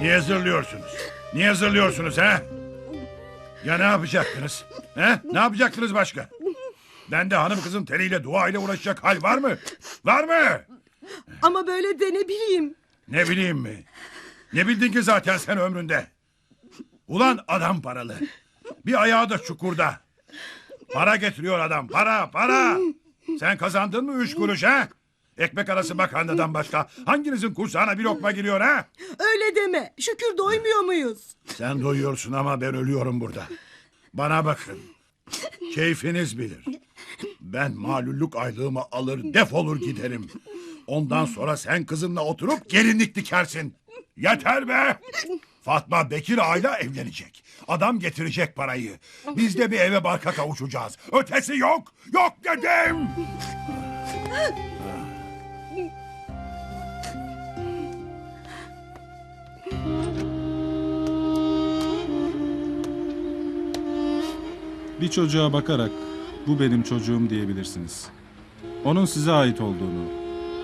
Niye zırlıyorsunuz? Niye zırlıyorsunuz ha? Ya ne yapacaktınız? He? Ne yapacaktınız başka? Ben de hanım kızın teliyle dua ile uğraşacak hal var mı? Var mı? Ama böyle de ne bileyim. Ne bileyim mi? Ne bildin ki zaten sen ömründe? Ulan adam paralı. Bir ayağı da çukurda. Para getiriyor adam. Para, para. Sen kazandın mı üç kuruş ha? Ekmek arası makarnadan başka hanginizin kursağına bir lokma giriyor ha? Öyle deme. Şükür doymuyor muyuz? Sen doyuyorsun ama ben ölüyorum burada. Bana bakın. Keyfiniz bilir. Ben malulluk aylığımı alır defolur giderim. Ondan sonra sen kızımla oturup gelinlik dikersin. Yeter be! Fatma Bekir Ayla evlenecek. Adam getirecek parayı. Biz de bir eve barka kavuşacağız. Ötesi yok. Yok dedim. Bir çocuğa bakarak bu benim çocuğum diyebilirsiniz. Onun size ait olduğunu,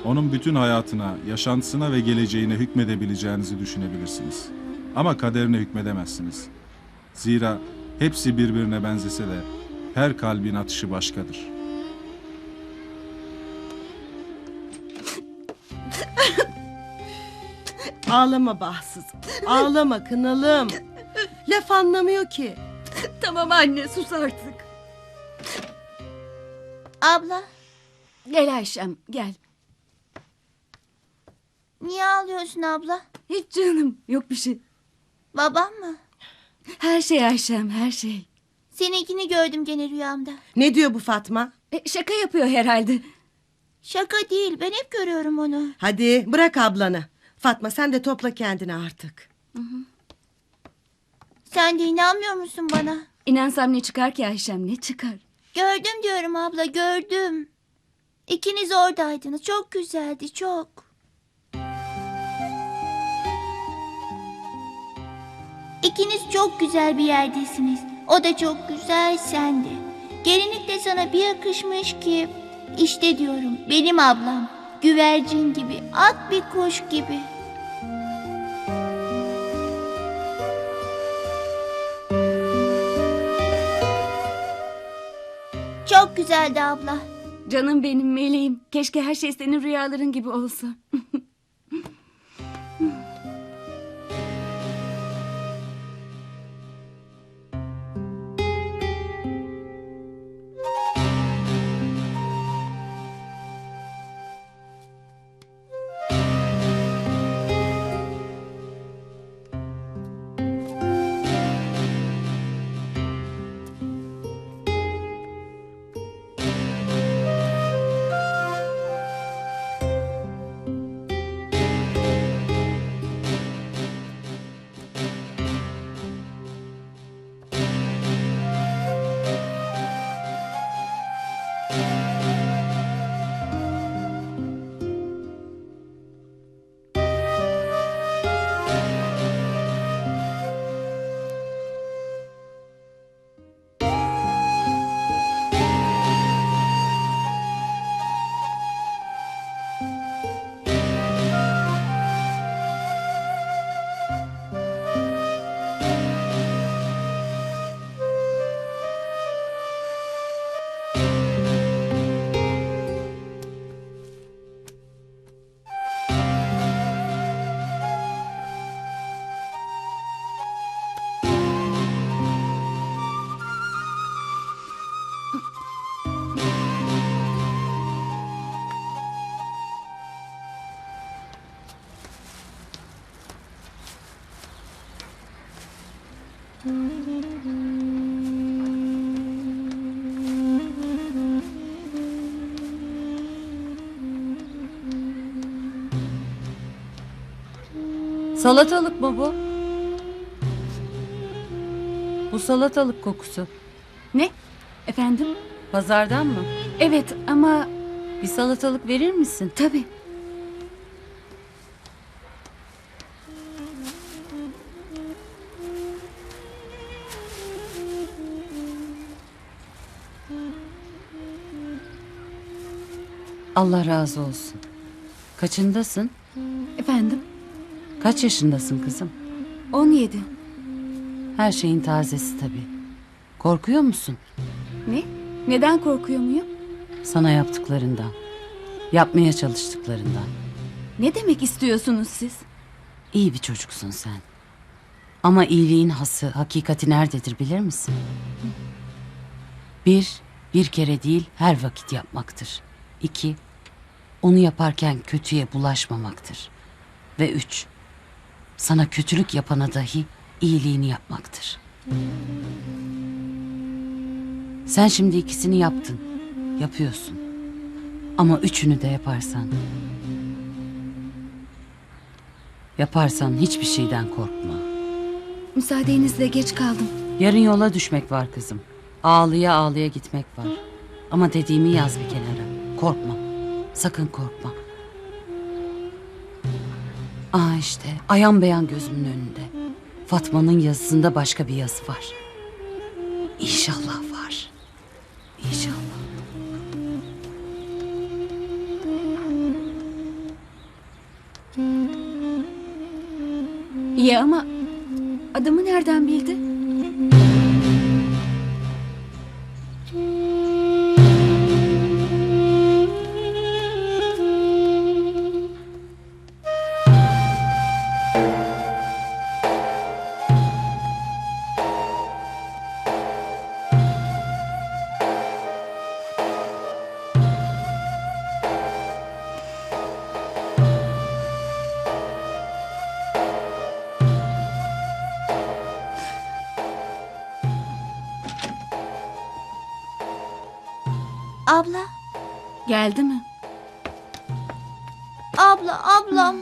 onun bütün hayatına, yaşantısına ve geleceğine hükmedebileceğinizi düşünebilirsiniz. Ama kaderine hükmedemezsiniz. Zira hepsi birbirine benzese de her kalbin atışı başkadır. Ağlama bahtsız. Ağlama kınalım. Laf anlamıyor ki. Tamam anne sus artık. Abla, Gel Ayşem gel. niye ağlıyorsun abla? Hiç canım yok bir şey. Babam mı? Her şey Ayşem her şey. Seninkini gördüm gene rüyamda. Ne diyor bu Fatma? E, şaka yapıyor herhalde. Şaka değil, ben hep görüyorum onu. Hadi bırak ablanı. Fatma sen de topla kendini artık. Sen de inanmıyor musun bana? İnansam ne çıkar ki Ayşem ne çıkar? Gördüm diyorum abla, gördüm. İkiniz oradaydınız, çok güzeldi, çok. İkiniz çok güzel bir yerdesiniz. O da çok güzel, sen de. Gelinlik de sana bir yakışmış ki... İşte diyorum, benim ablam. Güvercin gibi, ak bir kuş gibi. Çok güzeldi abla. Canım benim meleğim. Keşke her şey senin rüyaların gibi olsa. Salatalık mı bu? Bu salatalık kokusu. Ne? Efendim? Pazardan mı? Evet ama Bir salatalık verir misin? tabii. Allah razı olsun. Kaçındasın? Efendim? Kaç yaşındasın kızım? 17. Her şeyin tazesi tabii. Korkuyor musun? Ne? Neden korkuyor muyum? Sana yaptıklarından. Yapmaya çalıştıklarından. Ne demek istiyorsunuz siz? İyi bir çocuksun sen. Ama iyiliğin hası, hakikati nerededir bilir misin? Bir, bir kere değil her vakit yapmaktır. İki, onu yaparken kötüye bulaşmamaktır. Ve üç, sana kötülük yapana dahi iyiliğini yapmaktır. Sen şimdi ikisini yaptın. Yapıyorsun. Ama üçünü de yaparsan Yaparsan hiçbir şeyden korkma. Müsaadenizle geç kaldım. Yarın yola düşmek var kızım. Ağlıya ağlıya gitmek var. Ama dediğimi yaz bir kenara. Korkma. Sakın korkma. Aa işte ayan beyan gözümün önünde. Fatma'nın yazısında başka bir yazı var. İnşallah var. İnşallah. İyi ama adımı nereden bildi? Abla, Geldi mi? abla, ablam.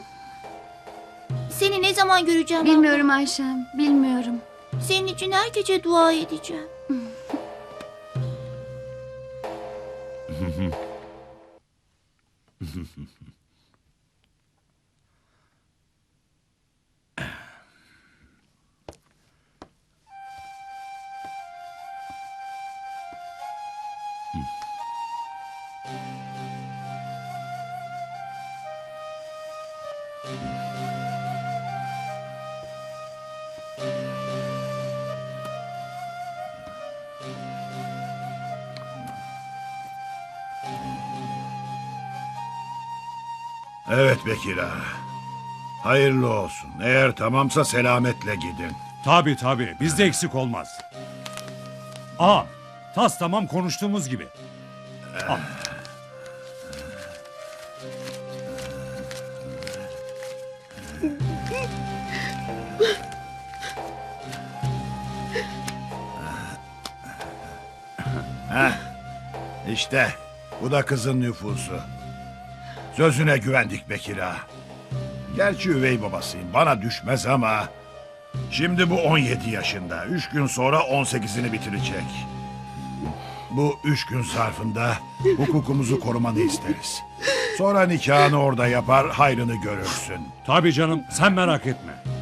Seni ne zaman göreceğim abla? Bilmiyorum Ayşem, bilmiyorum. Senin için her gece dua edeceğim. Evet Bekir ağa. Hayırlı olsun. Eğer tamamsa selametle gidin. Tabi tabi bizde eksik olmaz. Aa tas tamam konuştuğumuz gibi. Al. İşte bu da kızın nüfusu. Sözüne güvendik Bekir ağa. Gerçi üvey babasıyım bana düşmez ama... Şimdi bu 17 yaşında. Üç gün sonra 18'ini bitirecek. Bu üç gün zarfında hukukumuzu korumanı isteriz. Sonra nikahını orada yapar, hayrını görürsün. Tabi canım sen merak etme.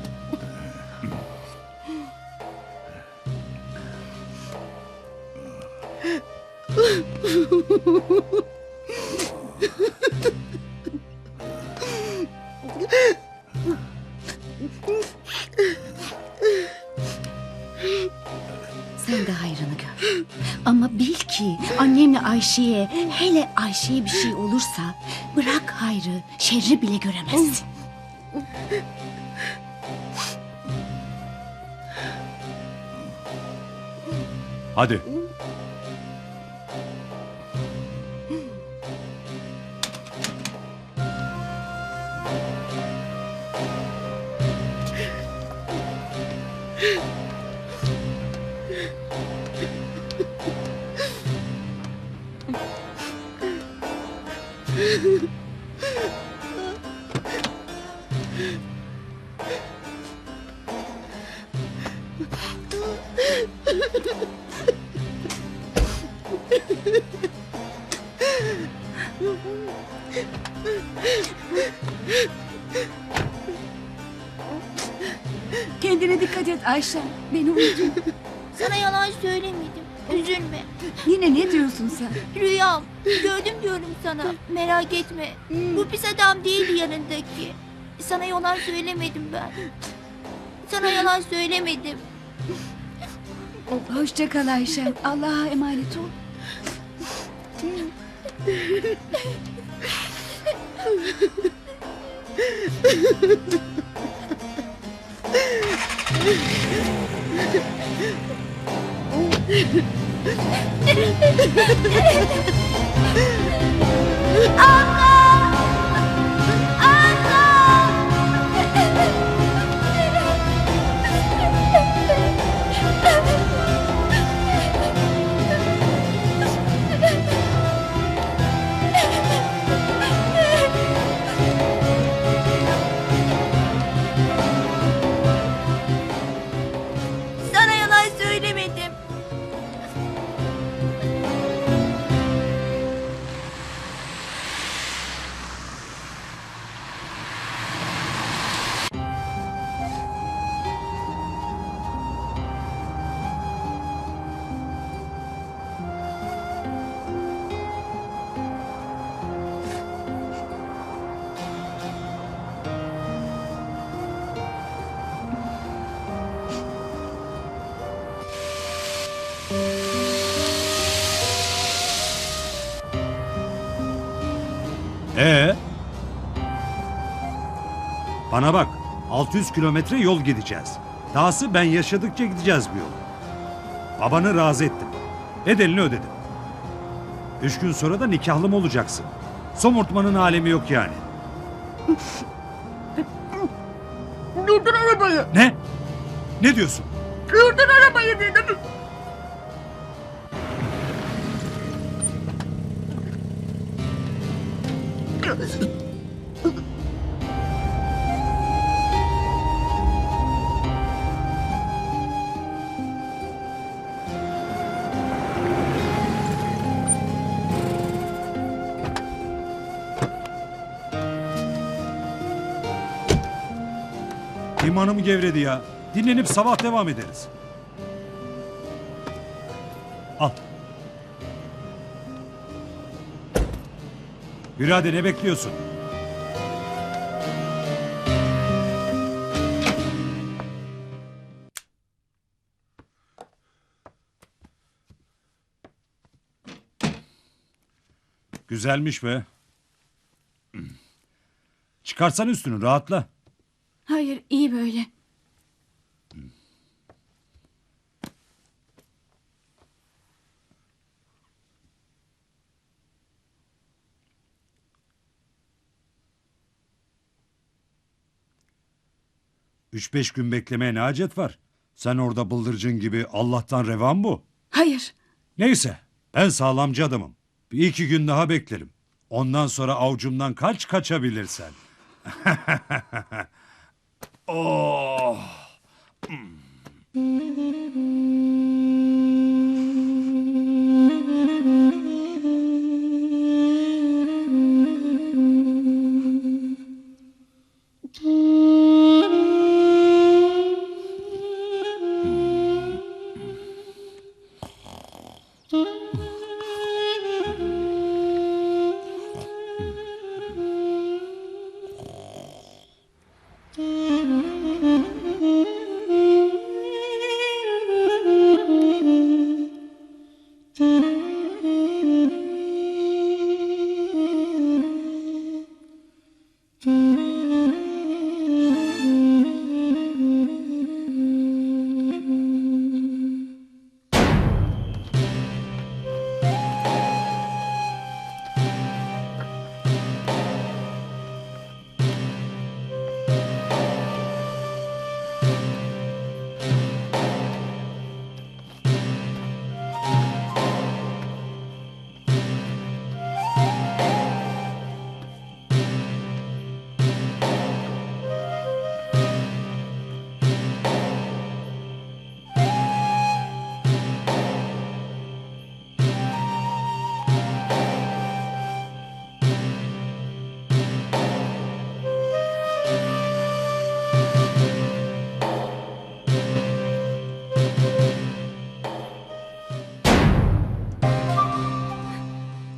Sen de hayrını gör. Ama bil ki annemle Ayşe'ye hele Ayşe'ye bir şey olursa bırak hayrı şerri bile göremezsin. Hadi. Kendine dikkat et Ayşem. Beni unutma. Sana yalan söylemedim. Üzülme. Yine ne diyorsun sen? Rüyam. Gördüm diyorum sana. Merak etme. Bu pis adam değildi yanındaki. Sana yalan söylemedim ben. Sana yalan söylemedim. Hoşça kal Ayşen. Allah'a emanet ol. Sana yalan söylemedim. Ee? Bana bak. 600 kilometre yol gideceğiz. Dahası ben yaşadıkça gideceğiz bu yolu. Babanı razı ettim. Bedelini ödedim. Üç gün sonra da nikahlım olacaksın. Somurtmanın alemi yok yani. Durdur arabayı. Ne? Ne diyorsun? Durdur arabayı dedim. İmanım gevredi ya. Dinlenip sabah devam ederiz. Al. Hadi ne bekliyorsun? Güzelmiş be. Çıkarsan üstünü rahatla. Hayır iyi böyle. Üç beş gün beklemeye ne hacet var? Sen orada bıldırcın gibi Allah'tan revan bu. Hayır. Neyse ben sağlamcı adamım. Bir iki gün daha beklerim. Ondan sonra avcumdan kaç kaçabilirsen. 어. 음.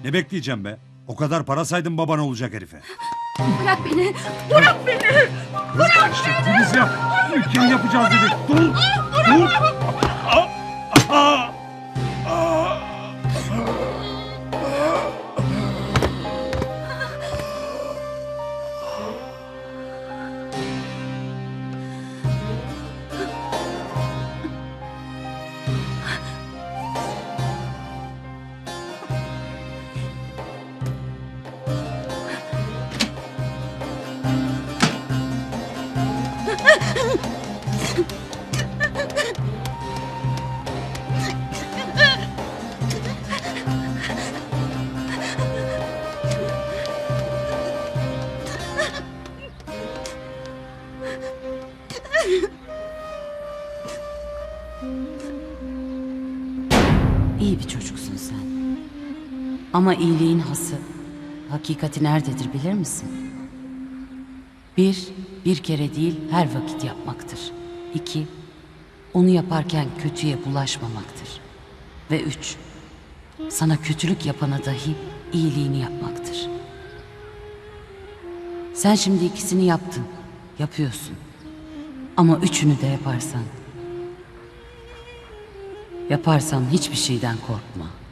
Ne bekleyeceğim be? O kadar para saydım baban olacak herife. Bırak beni. Bırak beni. Bırak İstediğiniz yap. Kim yapacağız dedik. Dur. Dur. Ama iyiliğin hası, hakikati nerededir bilir misin? Bir, bir kere değil her vakit yapmaktır. İki, onu yaparken kötüye bulaşmamaktır. Ve üç, sana kötülük yapana dahi iyiliğini yapmaktır. Sen şimdi ikisini yaptın, yapıyorsun. Ama üçünü de yaparsan, yaparsan hiçbir şeyden korkma.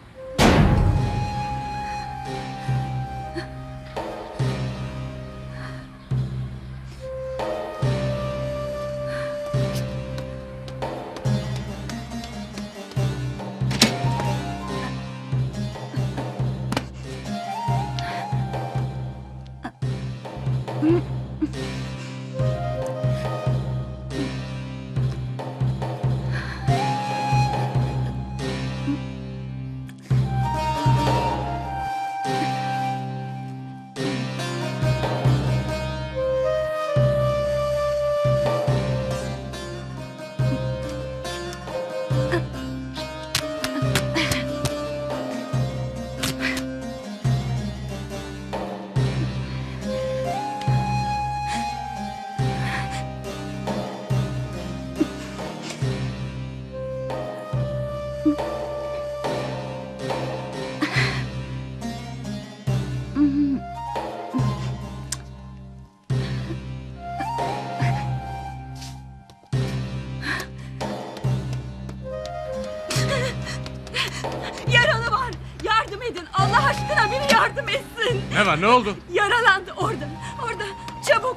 Ne oldu? Yaralandı orada. Orada. Çabuk.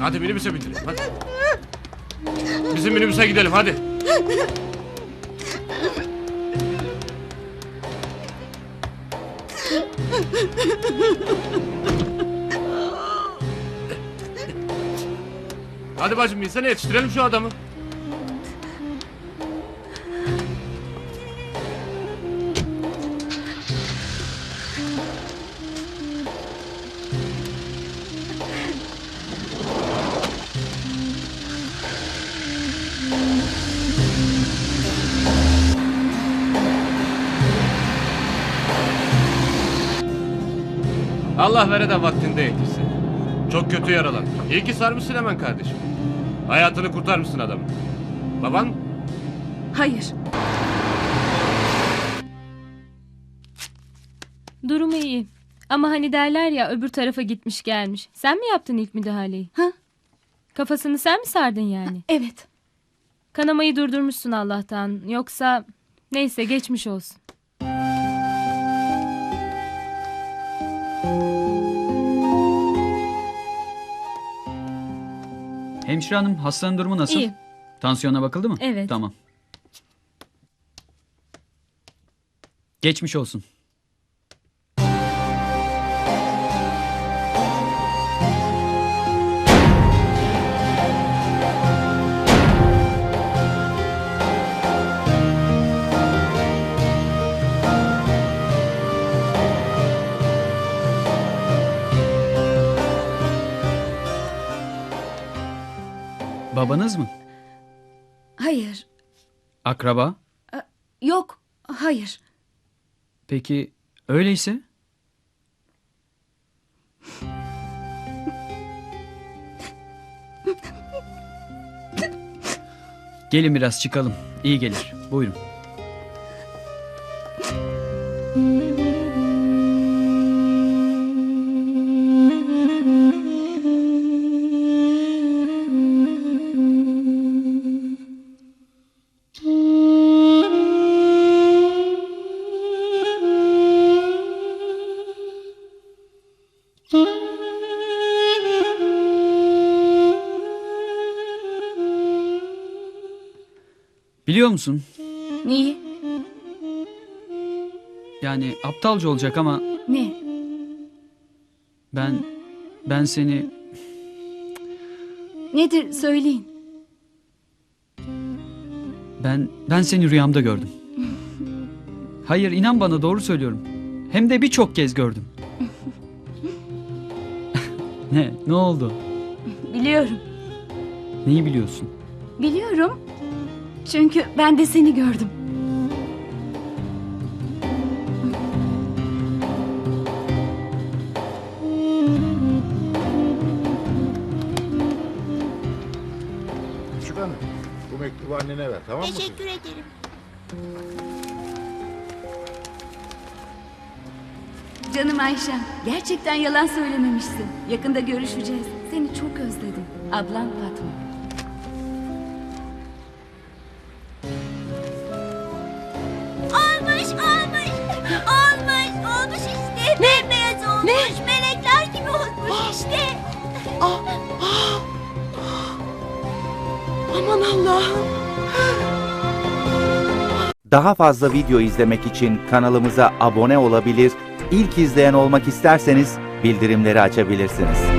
Hadi minibüse bindirin hadi. Bizim minibüse gidelim hadi. Hadi bacım binsene yetiştirelim şu adamı. Allah vere de vaktinde yetişsin. Çok kötü yaralandı. İyi ki sarmışsın hemen kardeşim. Hayatını kurtarmışsın adamın. Baban Hayır. Durumu iyi. Ama hani derler ya öbür tarafa gitmiş gelmiş. Sen mi yaptın ilk müdahaleyi? Ha? Kafasını sen mi sardın yani? Evet. Kanamayı durdurmuşsun Allah'tan. Yoksa neyse geçmiş olsun. Hemşire hanım hastanın durumu nasıl? İyi. Tansiyona bakıldı mı? Evet. Tamam. Geçmiş olsun. Babanız mı? Hayır. Akraba? Yok. Hayır. Peki öyleyse? Gelin biraz çıkalım. İyi gelir. Buyurun. Musun? Neyi? Yani aptalca olacak ama Ne? ben ben seni Nedir söyleyin. ben ben seni rüyamda gördüm. Hayır inan bana doğru söylüyorum. Hem de birçok kez gördüm. ne? Ne oldu? Biliyorum. Neyi biliyorsun? Biliyorum. Çünkü ben de seni gördüm. Küçük hanım bu mektubu annene ver tamam mı? Teşekkür ederim. Canım Ayşem, gerçekten yalan söylememişsin. Yakında görüşeceğiz. Seni çok özledim. Ablam Fatma. Allah'ım. Daha fazla video izlemek için kanalımıza abone olabilir, ilk izleyen olmak isterseniz bildirimleri açabilirsiniz.